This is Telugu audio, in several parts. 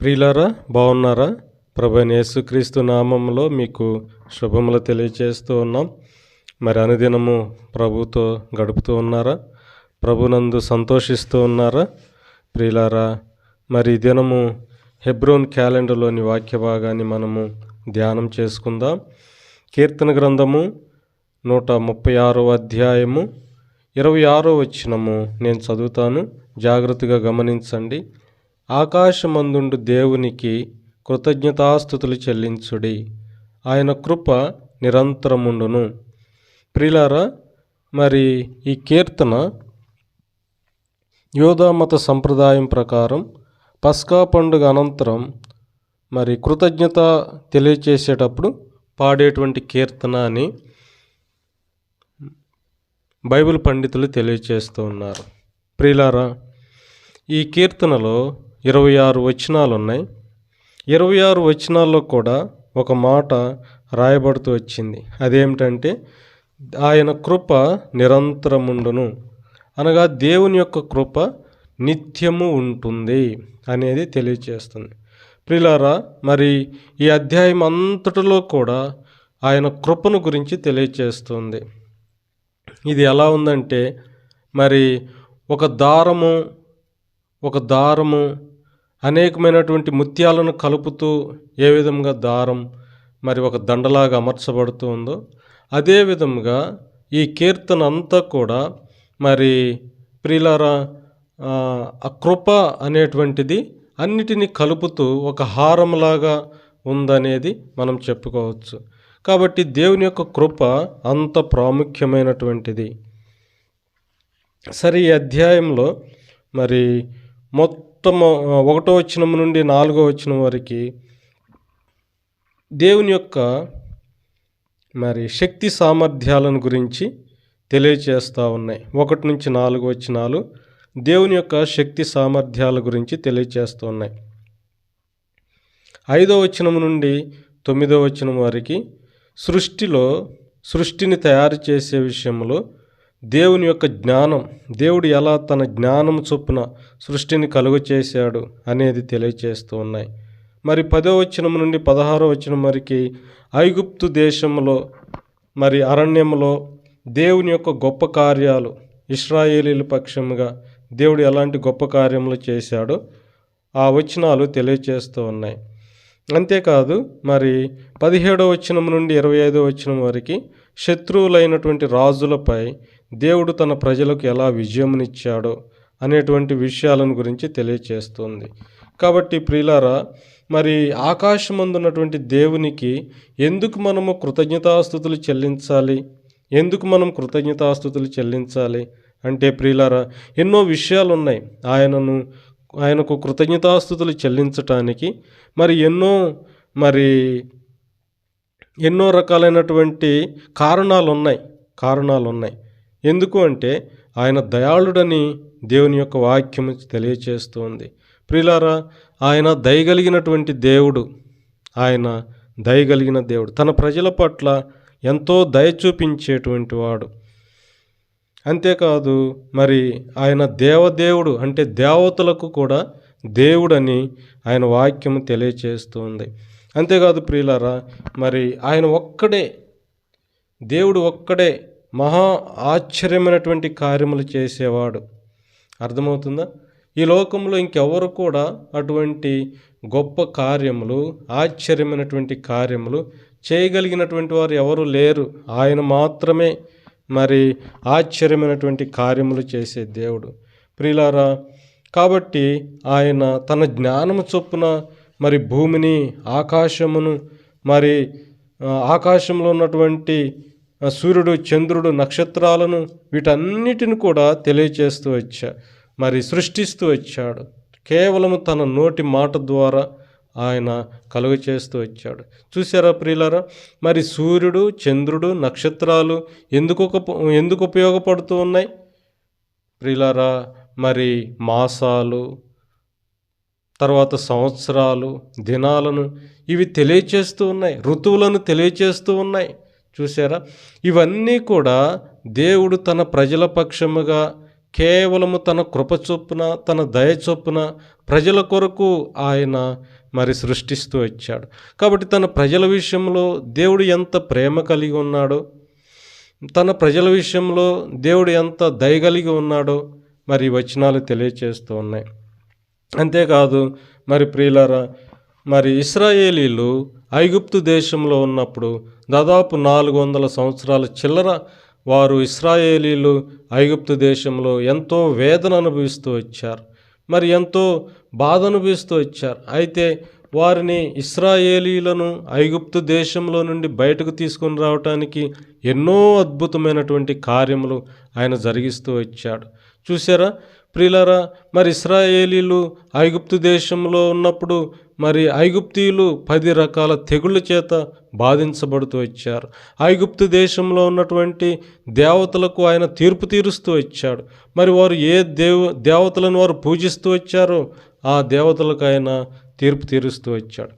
ప్రియులారా బాగున్నారా? ప్రభు యేసుక్రీస్తు నామంలో మీకు శుభములు తెలియజేస్తూ ఉన్నాం. మరి అనుదినము ప్రభుతో గడుపుతూ ఉన్నారా? ప్రభునందు సంతోషిస్తూ ఉన్నారా? ప్రియులారా మరి దినము హెబ్రోన్ క్యాలెండర్లోని వాక్య భాగాన్ని మనము ధ్యానం చేసుకుందాం. కీర్తన గ్రంథము నూట ముప్పై ఆరో అధ్యాయము ఇరవై ఆరో వచ్చినము నేను చదువుతాను. జాగ్రత్తగా గమనించండి. ఆకాశమందుండు దేవునికి కృతజ్ఞతాస్థుతులు చెల్లించుడి. ఆయన కృప నిరంతరముండును. ప్రిలారా మరి ఈ కీర్తన యోధామత సంప్రదాయం ప్రకారం పస్కా పండుగ అనంతరం మరి కృతజ్ఞత తెలియచేసేటప్పుడు పాడేటువంటి కీర్తన అని బైబిల్ పండితులు తెలియచేస్తూ ఉన్నారు. ప్రిలారా ఈ కీర్తనలో ఇరవై ఆరు వచనాలు ఉన్నాయి ఇరవై ఆరు వచనాల్లో కూడా ఒక మాట రాయబడుతూ వచ్చింది. అదేమిటంటే ఆయన కృప నిరంతరముండును. అనగా దేవుని యొక్క కృప నిత్యము ఉంటుంది అనేది తెలియచేస్తుంది. ప్రిలారా మరి ఈ అధ్యాయం అంతటిలో కూడా ఆయన కృపను గురించి తెలియచేస్తుంది. ఇది ఎలా ఉందంటే మరి ఒక దారము ఒక దారము అనేకమైనటువంటి ముత్యాలను కలుపుతూ ఏ విధంగా దారం మరి ఒక దండలాగా అమర్చబడుతూ ఉందో అదే విధంగా ఈ కీర్తన అంతా కూడా మరి ప్రియులారా ఆ కృప అనేటువంటిది అన్నిటినీ కలుపుతూ ఒక హారంలాగా ఉందనేది మనం చెప్పుకోవచ్చు. కాబట్టి దేవుని యొక్క కృప అంత ప్రాముఖ్యమైనటువంటిది. సరే ఈ అధ్యాయంలో మరి మొత్తము ఒకటో వచనం నుండి నాలుగో వచనం వరకు దేవుని యొక్క మరి శక్తి సామర్థ్యాలను గురించి తెలియచేస్తూ ఉన్నాయి. ఒకటి నుంచి నాలుగు వచనాలు దేవుని యొక్క శక్తి సామర్థ్యాల గురించి తెలియచేస్తూ ఉన్నాయి. ఐదో వచనం నుండి తొమ్మిదో వచనం వరకు సృష్టిలో సృష్టిని తయారు చేసే విషయంలో దేవుని యొక్క జ్ఞానం దేవుడు ఎలా తన జ్ఞానం చొప్పున సృష్టిని కలుగు చేశాడు అనేది తెలియచేస్తూ ఉన్నాయి. మరి పదో వచనం నుండి పదహారో వచనం వరకు ఐగుప్తు దేశంలో మరి అరణ్యంలో దేవుని యొక్క గొప్ప కార్యాలు ఇస్రాయేలీల పక్షముగా దేవుడు ఎలాంటి గొప్ప కార్యములు చేశాడో ఆ వచనాలు తెలియచేస్తూ ఉన్నాయి. అంతేకాదు మరి పదిహేడో వచనం నుండి ఇరవై ఐదో వచనం వరకు శత్రువులైనటువంటి రాజులపై దేవుడు తన ప్రజలకు ఎలా విజయమునిచ్చాడో అనేటువంటి విషయాలను గురించి తెలియచేస్తుంది. కాబట్టి ప్రియులారా మరి ఆకాశమందున్నటువంటి దేవునికి ఎందుకు మనము కృతజ్ఞతాస్థుతులు చెల్లించాలి? ఎందుకు మనం కృతజ్ఞతాస్థుతులు చెల్లించాలి? అంటే ప్రియులారా ఎన్నో విషయాలు ఉన్నాయి ఆయనను ఆయనకు కృతజ్ఞతాస్థుతులు చెల్లించటానికి మరి ఎన్నో మరి ఎన్నో రకాలైనటువంటి కారణాలు ఉన్నాయి కారణాలు ఉన్నాయి ఎందుకు అంటే ఆయన దయాళుడని దేవుని యొక్క వాక్యము తెలియచేస్తుంది. ప్రిలారా ఆయన దయగలిగినటువంటి దేవుడు ఆయన దయగలిగిన దేవుడు తన ప్రజల పట్ల ఎంతో దయ చూపించేటువంటి వాడు. అంతేకాదు మరి ఆయన దేవదేవుడు అంటే దేవతలకు కూడా దేవుడని ఆయన వాక్యము తెలియచేస్తుంది. అంతేకాదు ప్రియులారా మరి ఆయన ఒక్కడే దేవుడు ఒక్కడే మహా ఆశ్చర్యమైనటువంటి కార్యములు చేసేవాడు. అర్థమవుతుందా? ఈ లోకంలో ఇంకెవరు కూడా అటువంటి గొప్ప కార్యములు ఆశ్చర్యమైనటువంటి కార్యములు చేయగలిగినటువంటి వారు ఎవరు లేరు. ఆయన మాత్రమే మరి ఆశ్చర్యమైనటువంటి కార్యములు చేసే దేవుడు. ప్రిలారా కాబట్టి ఆయన తన జ్ఞానము చొప్పున మరి భూమిని ఆకాశమును మరి ఆకాశంలో ఉన్నటువంటి సూర్యుడు చంద్రుడు నక్షత్రాలను వీటన్నిటిని కూడా తెలియచేస్తూ వచ్చా మరి సృష్టిస్తూ వచ్చాడు. కేవలము తన నోటి మాట ద్వారా ఆయన కలుగ చేస్తూ వచ్చాడు. చూసారా ప్రియులారా? మరి సూర్యుడు చంద్రుడు నక్షత్రాలు ఎందుకు ఎందుకు ఉపయోగపడుతూ ఉన్నాయి? ప్రియులారా మరి మాసాలు తర్వాత సంవత్సరాలు దినాలను ఇవి తెలియచేస్తూ ఉన్నాయి. ఋతువులను తెలియచేస్తూ ఉన్నాయి. చూసారా ఇవన్నీ కూడా దేవుడు తన ప్రజల పక్షముగా కేవలము తన కృప చొప్పున తన దయ చొప్పున ప్రజల కొరకు ఆయన మరి సృష్టిస్తూ వచ్చాడు. కాబట్టి తన ప్రజల విషయంలో దేవుడు ఎంత ప్రేమ కలిగి ఉన్నాడో తన ప్రజల విషయంలో దేవుడు ఎంత దయ కలిగి ఉన్నాడో మరి వచనాలు తెలియచేస్తూ ఉన్నాయి. అంతేకాదు మరి ప్రియులారా మరి ఇస్రాయేలీలు ఐగుప్తు దేశంలో ఉన్నప్పుడు దాదాపు నాలుగు వందల సంవత్సరాల చిల్లర వారు ఇస్రాయేలీలు ఐగుప్తు దేశంలో ఎంతో వేదన అనుభవిస్తూ వచ్చారు. మరి ఎంతో బాధ అనుభవిస్తూ వచ్చారు. అయితే వారిని ఇస్రాయేలీలను ఐగుప్తు దేశంలో నుండి బయటకు తీసుకొని రావటానికి ఎన్నో అద్భుతమైనటువంటి కార్యములు ఆయన జరిగిస్తూ వచ్చాడు. చూసారా ప్రిలరా మరి ఇస్రాయేలీలు ఐగుప్తు దేశంలో ఉన్నప్పుడు మరి ఐగుప్తీయులు పది రకాల తెగుళ్ళ చేత బాధించబడుతూ వచ్చారు. ఐగుప్తు దేశంలో ఉన్నటువంటి దేవతలకు ఆయన తీర్పు తీరుస్తూ వచ్చాడు. మరి వారు ఏ దేవ దేవతలను వారు పూజిస్తూ వచ్చారో ఆ దేవతలకు ఆయన తీర్పు తీరుస్తూ వచ్చాడు.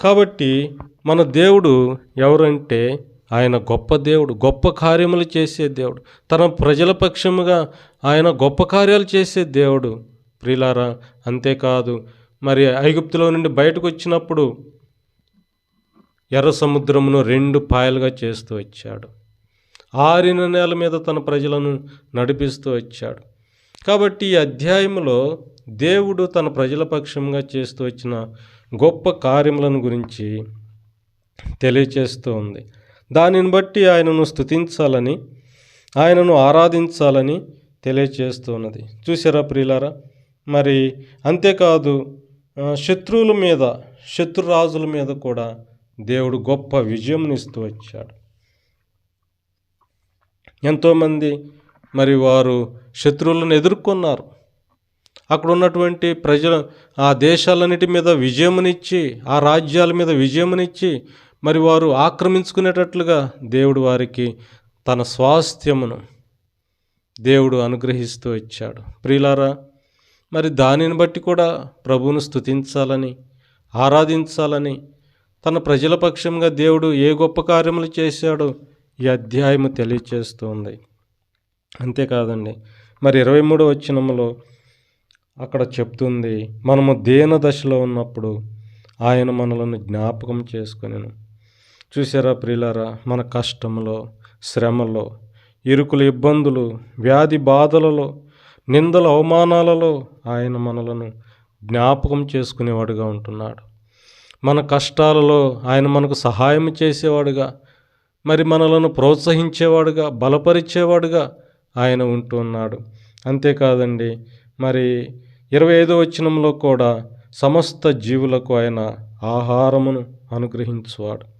కాబట్టి మన దేవుడు ఎవరంటే ఆయన గొప్ప దేవుడు గొప్ప కార్యములు చేసే దేవుడు. తన ప్రజల పక్షముగా ఆయన గొప్ప కార్యాలు చేసే దేవుడు. ప్రిలారా అంతేకాదు మరి ఐగుప్తులో నుండి బయటకు వచ్చినప్పుడు ఎర్ర సముద్రమును రెండు పాయలుగా చేస్తూ వచ్చాడు. ఆరిన నేల మీద తన ప్రజలను నడిపిస్తూ వచ్చాడు. కాబట్టి ఈ అధ్యాయంలో దేవుడు తన ప్రజల పక్షంగా చేస్తూ వచ్చిన గొప్ప కార్యములను గురించి తెలియచేస్తూ ఉంది. దానిని బట్టి ఆయనను స్తుతించాలని ఆయనను ఆరాధించాలని తెలియచేస్తున్నది. చూసారా ప్రియులారా? మరి అంతేకాదు శత్రువుల మీద శత్రురాజుల మీద కూడా దేవుడు గొప్ప విజయంనిస్తూ వచ్చాడు. ఎంతోమంది మరి వారు శత్రువులను ఎదుర్కొన్నారు. అక్కడ ఉన్నటువంటి ప్రజల ఆ దేశాలన్నిటి మీద విజయమునిచ్చి ఆ రాజ్యాల మీద విజయమునిచ్చి మరి వారు ఆక్రమించుకునేటట్లుగా దేవుడు వారికి తన స్వాస్థ్యమును దేవుడు అనుగ్రహిస్తూ ఇచ్చాడు. ప్రియులారా మరి దానిని బట్టి కూడా ప్రభువును స్తుతించాలని ఆరాధించాలని తన ప్రజల పక్షంగా దేవుడు ఏ గొప్ప కార్యములు చేశాడో ఈ అధ్యాయము తెలియచేస్తుంది అంతేకాదండి మరి ఇరవై మూడో వచ్చినములో అక్కడ చెప్తుంది మనము దేన దశలో ఉన్నప్పుడు ఆయన మనలను జ్ఞాపకం చేసుకొనెను. చూసారా ప్రియులారా? మన కష్టంలో శ్రమలో ఇరుకుల ఇబ్బందులు వ్యాధి బాధలలో నిందల అవమానాలలో ఆయన మనలను జ్ఞాపకం చేసుకునేవాడుగా ఉంటున్నాడు. మన కష్టాలలో ఆయన మనకు సహాయం చేసేవాడుగా మరి మనలను ప్రోత్సహించేవాడుగా బలపరిచేవాడుగా ఆయన ఉంటూ ఉన్నాడు. అంతేకాదండి మరి ఇరవై ఐదో వచనంలో కూడా సమస్త జీవులకు ఆయన ఆహారమును అనుగ్రహించువాడు.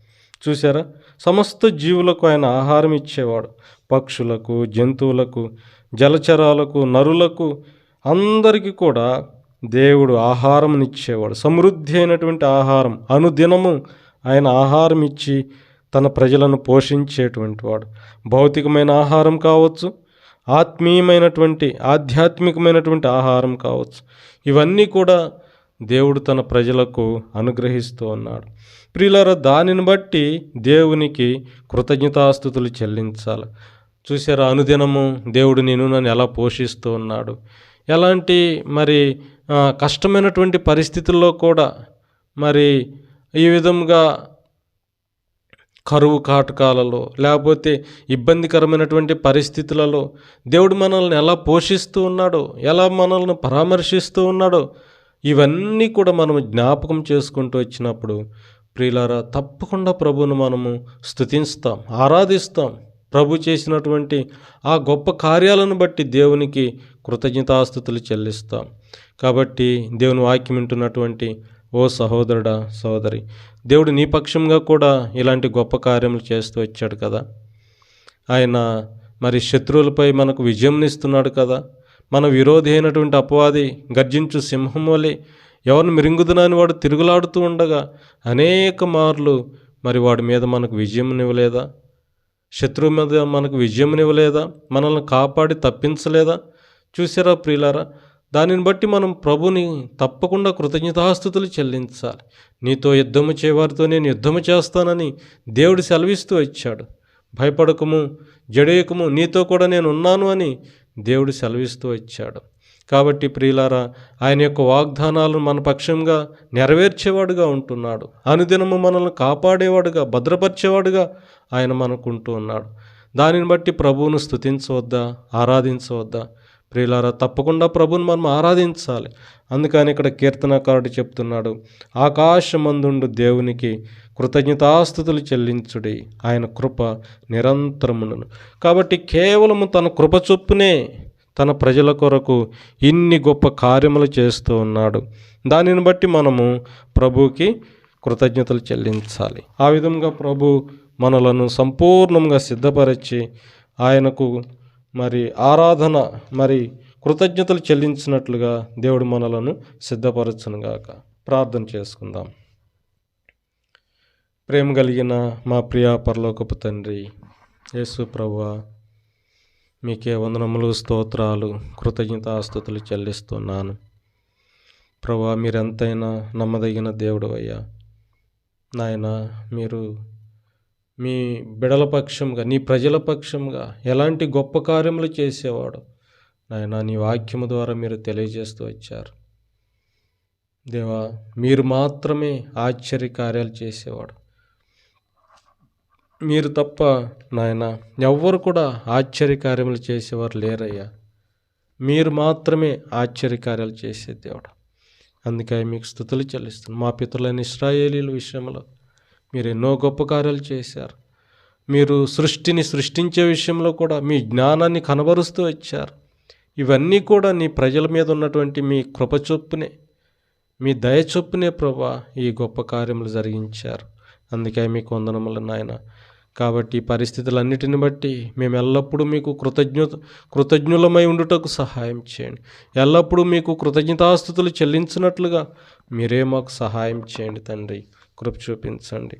చూసారా సమస్త జీవులకు ఆయన ఆహారం ఇచ్చేవాడు. పక్షులకు జంతువులకు జలచరాలకు నరులకు అందరికీ కూడా దేవుడు ఆహారమునిచ్చేవాడు సమృద్ధి అయినటువంటి ఆహారం అనుదినము ఆయన ఆహారం ఇచ్చి తన ప్రజలను పోషించేటువంటి వాడు. భౌతికమైన ఆహారం కావచ్చు ఆత్మీయమైనటువంటి ఆధ్యాత్మికమైనటువంటి ఆహారం కావచ్చు. ఇవన్నీ కూడా దేవుడు తన ప్రజలకు అనుగ్రహిస్తూ ఉన్నాడు. ప్రియులర దానిని బట్టి దేవునికి కృతజ్ఞతాస్థుతులు చెల్లించాలి. చూసారా అనుదినము దేవుడు నేను నన్ను ఎలా పోషిస్తూ ఉన్నాడు? ఎలాంటి మరి కష్టమైనటువంటి పరిస్థితుల్లో కూడా మరి ఈ విధంగా కరువు కాటకాలలో లేకపోతే ఇబ్బందికరమైనటువంటి పరిస్థితులలో దేవుడు మనల్ని ఎలా పోషిస్తూ ఉన్నాడో ఎలా మనల్ని పరామర్శిస్తూ ఉన్నాడో ఇవన్నీ కూడా మనం జ్ఞాపకం చేసుకుంటూ వచ్చినప్పుడు ప్రియులారా తప్పకుండా ప్రభువును మనము స్తుతిస్తాం ఆరాధిస్తాం. ప్రభు చేసినటువంటి ఆ గొప్ప కార్యాలను బట్టి దేవునికి కృతజ్ఞతాస్థుతులు చెల్లిస్తాం. కాబట్టి దేవుని వాక్యం వింటున్నటువంటి ఓ సహోదరుడా సహోదరి దేవుడు నీ పక్షంగా కూడా ఇలాంటి గొప్ప కార్యములు చేస్తూ వచ్చాడు కదా. ఆయన మరి శత్రువులపై మనకు విజయంనిస్తున్నాడు కదా. మన విరోధి అయినటువంటి అపవాది గర్జించు సింహం వలె ఎవరిని మిరింగుదునని వాడు తిరుగులాడుతూ ఉండగా అనేక మార్లు మరి వాడి మీద మనకు విజయంనివ్వలేదా శత్రువు మీద మనకు విజయంనివ్వలేదా మనల్ని కాపాడి తప్పించలేదా? చూసారా ప్రియులారా? దానిని బట్టి మనం ప్రభుని తప్పకుండా కృతజ్ఞతాస్థుతులు చెల్లించాలి. నీతో యుద్ధము చేయవారితో నేను యుద్ధము చేస్తానని దేవుడు సెలవిస్తూ వచ్చాడు. భయపడకము జడేయకము నీతో కూడా నేను ఉన్నాను అని దేవుడు సెలవిస్తూ వచ్చాడు. కాబట్టి ప్రియులారా ఆయన యొక్క వాగ్దానాలను మన పక్షంగా నెరవేర్చేవాడుగా ఉంటున్నాడు. అనుదినము మనల్ని కాపాడేవాడుగా భద్రపరిచేవాడుగా ఆయన మనకుంటూ ఉన్నాడు. దానిని బట్టి ప్రభువును స్థుతించవద్దా ఆరాధించవద్దా? ప్రియులారా తప్పకుండా ప్రభుని మనం ఆరాధించాలి. అందుకని ఇక్కడ కీర్తనకారుడు చెప్తున్నాడు ఆకాశమందుండు దేవునికి కృతజ్ఞతాస్థుతులు చెల్లించుడి. ఆయన కృప నిరంతరమును కాబట్టి కేవలము తన కృప చొప్పునే తన ప్రజల కొరకు ఇన్ని గొప్ప కార్యములు చేస్తూ ఉన్నాడు. దానిని బట్టి మనము ప్రభుకి కృతజ్ఞతలు చెల్లించాలి. ఆ విధంగా ప్రభు మనలను సంపూర్ణంగా సిద్ధపరిచి ఆయనకు మరి ఆరాధన మరి కృతజ్ఞతలు చెల్లించినట్లుగా దేవుడు మనలను సిద్ధపరచునుగాక. ప్రార్థన చేసుకుందాం. ప్రేమ కలిగిన మా ప్రియా పరలోకపు తండ్రి యేసు ప్రభువా మీకే వందనములు స్తోత్రాలు కృతజ్ఞతాస్తుతులు చెల్లిస్తున్నాను. ప్రభా మీరెంతైనా నమ్మదగిన దేవుడు అయ్యా. నాయన మీరు మీ బిడల పక్షంగా నీ ప్రజల పక్షంగా ఎలాంటి గొప్ప కార్యములు చేసేవాడు? నాయన నీ వాక్యము ద్వారా మీరు తెలియజేస్తూ వచ్చారు. దేవా మీరు మాత్రమే ఆశ్చర్య కార్యాలు చేసేవాడు. మీరు తప్ప నాయన ఎవ్వరు కూడా ఆశ్చర్యకార్యములు చేసేవారు లేరయ్యా. మీరు మాత్రమే ఆశ్చర్యకార్యాలు చేసే దేవుడు. అందుకే మీకు స్థుతులు చెల్లిస్తున్నాను మా పితరులైన ఇస్రాయేలీల విషయంలో మీరు ఎన్నో గొప్ప కార్యాలు చేశారు. మీరు సృష్టిని సృష్టించే విషయంలో కూడా మీ జ్ఞానాన్ని కనబరుస్తూ వచ్చారు. ఇవన్నీ కూడా నీ ప్రజల మీద ఉన్నటువంటి మీ కృప చొప్పునే మీ దయ చొప్పునే ప్రభా ఈ గొప్ప కార్యములు జరిగించారు. అందుకే మీకు వందనములు నాయన. కాబట్టి పరిస్థితులన్నిటిని బట్టి మేము ఎల్లప్పుడూ మీకు కృతజ్ఞత కృతజ్ఞులమై ఉండుటకు సహాయం చేయండి. ఎల్లప్పుడూ మీకు కృతజ్ఞతాస్థుతులు చెల్లించినట్లుగా మీరే మాకు సహాయం చేయండి తండ్రి. కృప చూపించండి.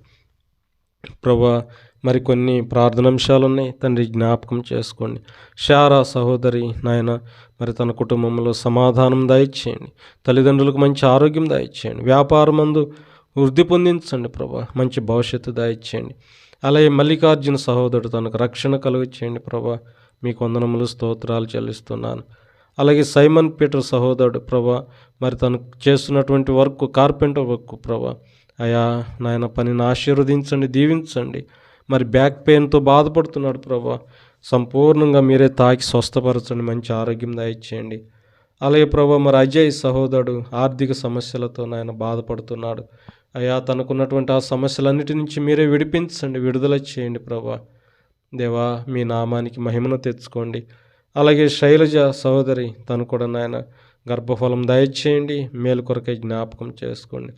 ప్రభా మరికొన్ని ప్రార్థనాంశాలు ఉన్నాయి తండ్రి జ్ఞాపకం చేసుకోండి. శారా సహోదరి నాయన మరి తన కుటుంబంలో సమాధానం దయచేయండి. తల్లిదండ్రులకు మంచి ఆరోగ్యం దయచేయండి. వ్యాపారమందు వృద్ధి పొందించండి ప్రభా. మంచి భవిష్యత్తు దయచేయండి. అలాగే మల్లికార్జున సహోదరుడు తనకు రక్షణ కలుగ చేయండి ప్రభా. మీకు వందనములు స్తోత్రాలు చెల్లిస్తున్నాను. అలాగే సైమన్ పీటర్ సహోదరుడు ప్రభా మరి తను చేస్తున్నటువంటి వర్క్ కార్పెంటర్ వర్క్ ప్రభా. అయా నాయన పనిని ఆశీర్వదించండి దీవించండి. మరి బ్యాక్ పెయిన్తో బాధపడుతున్నాడు ప్రభా. సంపూర్ణంగా మీరే తాకి స్వస్థపరచండి మంచి ఆరోగ్యం దయచేయండి. అలాగే ప్రభా మరి అజయ్ సహోదరుడు ఆర్థిక సమస్యలతో నాయన బాధపడుతున్నాడు. అయా తనకున్నటువంటి ఆ సమస్యలన్నిటి నుంచి మీరే విడిపించండి విడుదల చేయండి ప్రభా. దేవా మీ నామానికి మహిమను తెచ్చుకోండి. అలాగే శైలజ సహోదరి తను కూడా నాయన గర్భఫలం దయచేయండి మేలు కొరకై జ్ఞాపకం చేసుకోండి.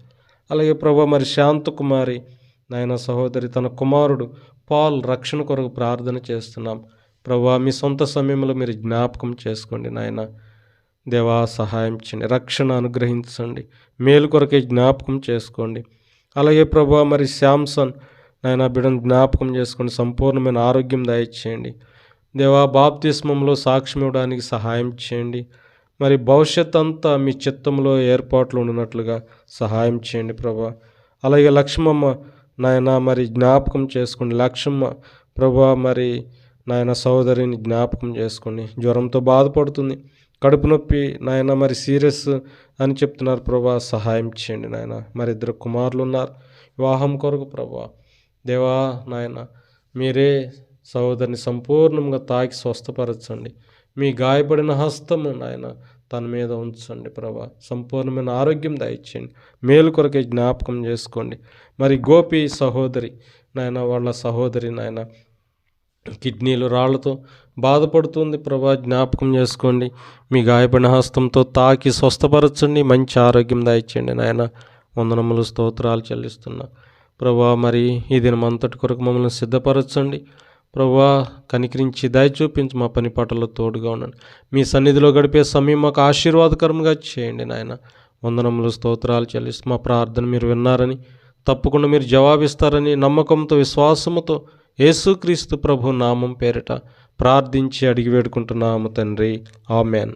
అలాగే ప్రభా మరి శాంతకుమారి నాయన సహోదరి తన కుమారుడు పాల్ రక్షణ కొరకు ప్రార్థన చేస్తున్నాం. ప్రభా మీ సొంత సమయంలో మీరు జ్ఞాపకం చేసుకోండి నాయన. దేవా సహాయం చేయండి రక్షణ అనుగ్రహించండి మేలు కొరకే జ్ఞాపకం చేసుకోండి. అలాగే ప్రభా మరి శాంసన్ నాయన బిడ్డను జ్ఞాపకం చేసుకోండి సంపూర్ణమైన ఆరోగ్యం దయచేయండి. దేవా బాప్తిస్మంలో సాక్ష్యం ఇవ్వడానికి సహాయం చేయండి. మరి భవిష్యత్ అంతా మీ చిత్తంలో ఏర్పాట్లు ఉన్నట్లుగా సహాయం చేయండి ప్రభా. అలాగే లక్ష్మమ్మ నాయన మరి జ్ఞాపకం చేసుకోండి లక్ష్మమ్మ ప్రభా మరి నాయన సోదరిని జ్ఞాపకం చేసుకోండి. జ్వరంతో బాధపడుతుంది. కడుపు నొప్పి నాయన మరి సీరియస్ అని చెప్తున్నారు ప్రభా. సహాయం చేయండి నాయన. మరి ఇద్దరు కుమారులు ఉన్నారు. వివాహం కొరకు ప్రభా. దేవా నాయన మీరే సహోదరిని సంపూర్ణంగా తాకి స్వస్థపరచండి. మీ గాయపడిన హస్తము నాయన తన మీద ఉంచండి ప్రభా. సంపూర్ణమైన ఆరోగ్యం దయచేయండి. మేలు కొరకే జ్ఞాపకం చేసుకోండి. మరి గోపి సహోదరి నాయన వాళ్ళ సహోదరి నాయన కిడ్నీలు రాళ్ళతో బాధపడుతుంది. ప్రభా జ్ఞాపకం చేసుకోండి. మీ గాయపడిన హస్తంతో తాకి స్వస్థపరచండి. మంచి ఆరోగ్యం దయచేయండి. నాయన వందనములు స్తోత్రాలు చెల్లిస్తున్నా. ప్రభా మరి ఈ దినమంతటి కొరకు మమ్మల్ని సిద్ధపరచండి. ప్రభా కనికరించి దయ చూపించి మా పని పాటల్లో తోడుగా ఉండండి. మీ సన్నిధిలో గడిపే సమయం మాకు ఆశీర్వాదకరంగా చేయండి. నాయన వందనములు స్తోత్రాలు చెల్లిస్తూ మా ప్రార్థన మీరు విన్నారని తప్పకుండా మీరు జవాబిస్తారని నమ్మకంతో విశ్వాసముతో యేసుక్రీస్తు ప్రభు నామం పేరిట ప్రార్థించి అడిగి వేడుకుంటున్నాము తండ్రి. ఆమెన్.